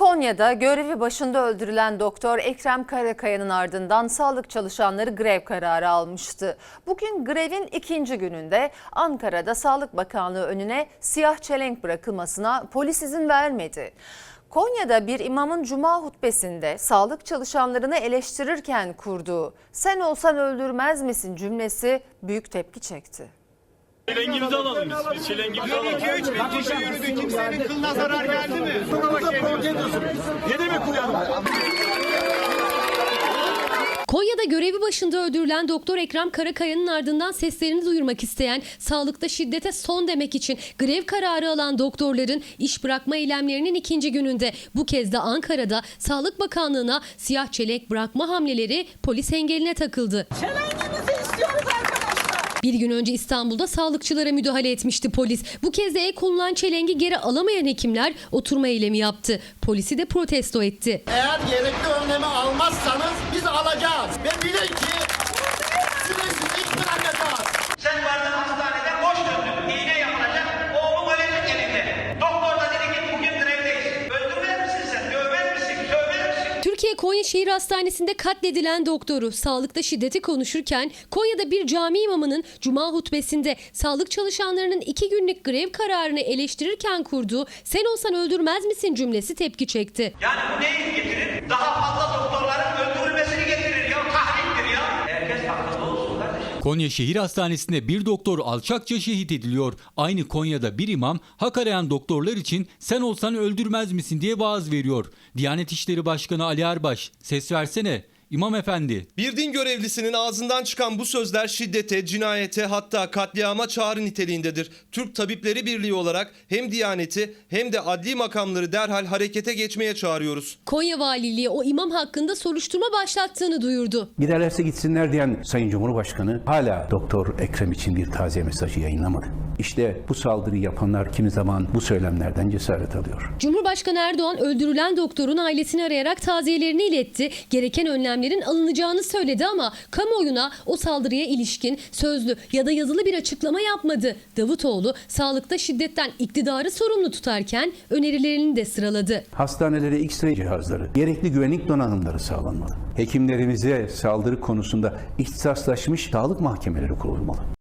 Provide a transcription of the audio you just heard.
Konya'da görevi başında öldürülen doktor Ekrem Karakaya'nın ardından sağlık çalışanları grev kararı almıştı. Bugün grevin ikinci gününde Ankara'da Sağlık Bakanlığı önüne siyah çelenk bırakılmasına polis izin vermedi. Konya'da bir imamın cuma hutbesinde sağlık çalışanlarını eleştirirken kurduğu "Sen olsan öldürmez misin?" cümlesi büyük tepki çekti. Çilengimizi alalım biz. Biz çilengimizi alalım. 2-3 bin kişi yürüdü. Kimsenin kılına zarar geldi mi? Ne demek ya? Konya'da görevi başında öldürülen Doktor Ekrem Karakaya'nın ardından seslerini duyurmak isteyen, sağlıkta şiddete son demek için grev kararı alan doktorların iş bırakma eylemlerinin ikinci gününde bu kez de Ankara'da Sağlık Bakanlığı'na siyah çelek bırakma hamleleri polis engeline takıldı. Arkadaşlar. Bir gün önce İstanbul'da sağlıkçılara müdahale etmişti polis. Bu kez de konulan çelengi geri alamayan hekimler oturma eylemi yaptı. Polisi de protesto etti. Eğer gerekli önlemi almazsanız biz alacağız. Ve bilin Türkiye Konya Şehir Hastanesi'nde katledilen doktoru sağlıkta şiddeti konuşurken Konya'da bir cami imamının cuma hutbesinde sağlık çalışanlarının iki günlük grev kararını eleştirirken kurduğu sen olsan öldürmez misin cümlesi tepki çekti. Yani bu neyi getirir? Daha fazla doktorların Konya Şehir Hastanesi'nde bir doktor alçakça şehit ediliyor. Aynı Konya'da bir imam hak arayan doktorlar için sen olsan öldürmez misin diye vaaz veriyor. Diyanet İşleri Başkanı Ali Erbaş ses versene İmam efendi. Bir din görevlisinin ağzından çıkan bu sözler şiddete, cinayete hatta katliama çağrı niteliğindedir. Türk Tabipleri Birliği olarak hem Diyaneti hem de adli makamları derhal harekete geçmeye çağırıyoruz. Konya Valiliği o imam hakkında soruşturma başlattığını duyurdu. Giderlerse gitsinler diyen Sayın Cumhurbaşkanı hala Doktor Ekrem için bir taziye mesajı yayınlamadı. İşte bu saldırıyı yapanlar kimi zaman bu söylemlerden cesaret alıyor. Cumhurbaşkanı Erdoğan öldürülen doktorun ailesini arayarak taziyelerini iletti. Gereken önlemlerin alınacağını söyledi ama kamuoyuna o saldırıya ilişkin sözlü ya da yazılı bir açıklama yapmadı. Davutoğlu sağlıkta şiddetten iktidarı sorumlu tutarken önerilerini de sıraladı. Hastanelere X-ray cihazları, gerekli güvenlik donanımları sağlanmalı. Hekimlerimize saldırı konusunda ihtisaslaşmış sağlık mahkemeleri kurulmalı.